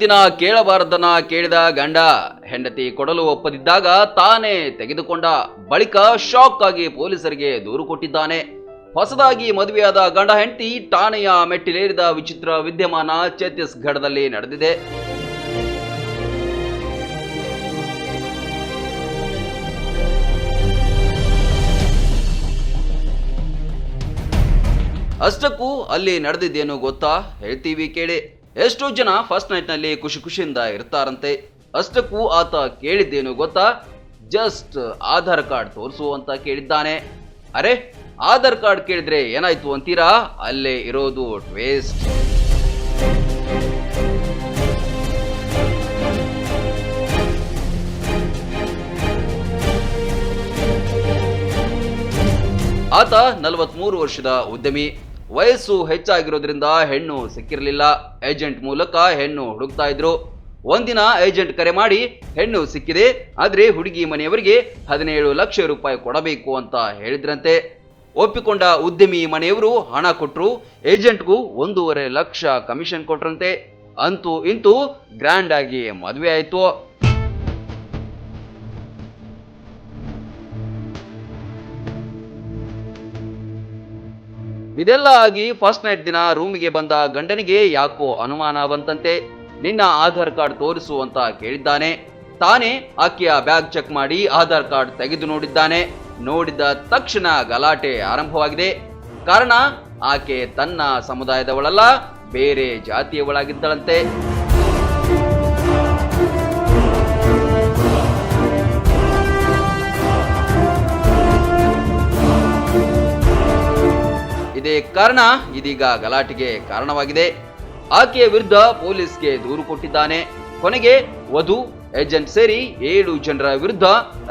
ದಿನ ಕೇಳಬಾರದನ್ನ ಕೇಳಿದ ಗಂಡ, ಹೆಂಡತಿ ಕೊಡಲು ಒಪ್ಪದಿದ್ದಾಗ ತಾನೇ ತೆಗೆದುಕೊಂಡ ಬಳಿಕ ಶಾಕ್ ಆಗಿ ಪೊಲೀಸರಿಗೆ ದೂರು ಕೊಟ್ಟಿದ್ದಾನೆ. ಹೊಸದಾಗಿ ಮದುವೆಯಾದ ಗಂಡ, ಹೆಂಡತಿ ಠಾಣೆಯ ಮೆಟ್ಟಿಲೇರಿದ ವಿಚಿತ್ರ ವಿದ್ಯಮಾನ ಛತ್ತೀಸ್ಗಢದಲ್ಲಿ ನಡೆದಿದೆ. ಅಷ್ಟಕ್ಕೂ ಅಲ್ಲಿ ನಡೆದಿದ್ದೇನು ಗೊತ್ತಾ? ಹೇಳ್ತೀವಿ ಕೇಳಿ. ಎಷ್ಟೋ ಜನ ಫಸ್ಟ್ ನೈಟ್ನಲ್ಲಿ ಖುಷಿ ಖುಷಿಯಿಂದ ಇರ್ತಾರಂತೆ. ಅಷ್ಟಕ್ಕೂ ಆತ ಕೇಳಿದ್ದೇನು ಗೊತ್ತಾ? ಜಸ್ಟ್ ಆಧಾರ್ ಕಾರ್ಡ್ ತೋರಿಸು ಅಂತ ಕೇಳಿದ್ದಾನೆ. ಅರೆ, ಆಧಾರ್ ಕಾರ್ಡ್ ಕೇಳಿದ್ರೆ ಏನಾಯ್ತು ಅಂತೀರಾ? ಅಲ್ಲೇ ಇರೋದು ಟ್ವೇಸ್ಟ್ ಆತ ನಲವತ್ಮೂರು ವರ್ಷದ ಉದ್ಯಮಿ. ವಯಸ್ಸು ಹೆಚ್ಚಾಗಿರೋದ್ರಿಂದ ಹೆಣ್ಣು ಸಿಕ್ಕಿರಲಿಲ್ಲ. ಏಜೆಂಟ್ ಮೂಲಕ ಹೆಣ್ಣು ಹುಡುಕ್ತಾ ಇದ್ರು. ಒಂದಿನ ಏಜೆಂಟ್ ಕರೆ ಮಾಡಿ, ಹೆಣ್ಣು ಸಿಕ್ಕಿದೆ, ಆದ್ರೆ ಹುಡುಗಿ ಮನೆಯವರಿಗೆ ಹದಿನೇಳು ಲಕ್ಷ ರೂಪಾಯಿ ಕೊಡಬೇಕು ಅಂತ ಹೇಳಿದ್ರಂತೆ. ಒಪ್ಪಿಕೊಂಡ ಉದ್ಯಮಿ ಮನೆಯವರು ಹಣ ಕೊಟ್ಟರು ಏಜೆಂಟ್ಗೂ ಒಂದೂವರೆ ಲಕ್ಷ ಕಮಿಷನ್ ಕೊಟ್ರಂತೆ. ಅಂತೂ ಇಂತೂ ಗ್ರ್ಯಾಂಡ್ ಆಗಿ ಮದುವೆ ಆಯ್ತು. ಇದೆಲ್ಲ ಆಗಿ ಫಸ್ಟ್ ನೈಟ್ ದಿನ ರೂಮಿಗೆ ಬಂದ ಗಂಡನಿಗೆ ಯಾಕೋ ಅನುಮಾನ ಬಂತಂತೆ. ನಿನ್ನ ಆಧಾರ್ ಕಾರ್ಡ್ ತೋರಿಸು ಅಂತ ಕೇಳಿದ್ದಾನೆ. ತಾನೇ ಆಕೆಯ ಬ್ಯಾಗ್ ಚೆಕ್ ಮಾಡಿ ಆಧಾರ್ ಕಾರ್ಡ್ ತೆಗೆದು ನೋಡಿದ್ದಾನೆ. ನೋಡಿದ ತಕ್ಷಣ ಗಲಾಟೆ ಆರಂಭವಾಗಿದೆ. ಕಾರಣ, ಆಕೆ ತನ್ನ ಸಮುದಾಯದವಳಲ್ಲ, ಬೇರೆ ಜಾತಿಯವಳಾಗಿದ್ದಳಂತೆ. ಇದೇ ಕಾರಣ ಇದೀಗ ಗಲಾಟೆಗೆ ಕಾರಣವಾಗಿದೆ. ಆಕೆಯ ವಿರುದ್ಧ ಪೊಲೀಸ್ಗೆ ದೂರು ಕೊಟ್ಟಿದ್ದಾನೆ. ಕೊನೆಗೆ ವಧು ಏಜೆಂಟ್ ಸೇರಿ ಏಳು ಜನರ ವಿರುದ್ಧ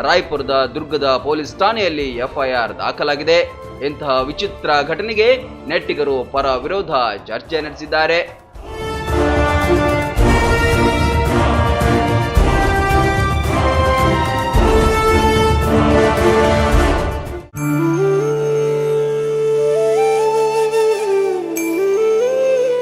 ರಾಯ್ಪುರದ ದುರ್ಗದ ಪೊಲೀಸ್ ಠಾಣೆಯಲ್ಲಿ ಎಫ್ಐಆರ್ ದಾಖಲಾಗಿದೆ. ಇಂತಹ ವಿಚಿತ್ರ ಘಟನೆಗೆ ನೆಟ್ಟಿಗರು ಪರ ವಿರೋಧ ಚರ್ಚೆ ನಡೆಸಿದ್ದಾರೆ.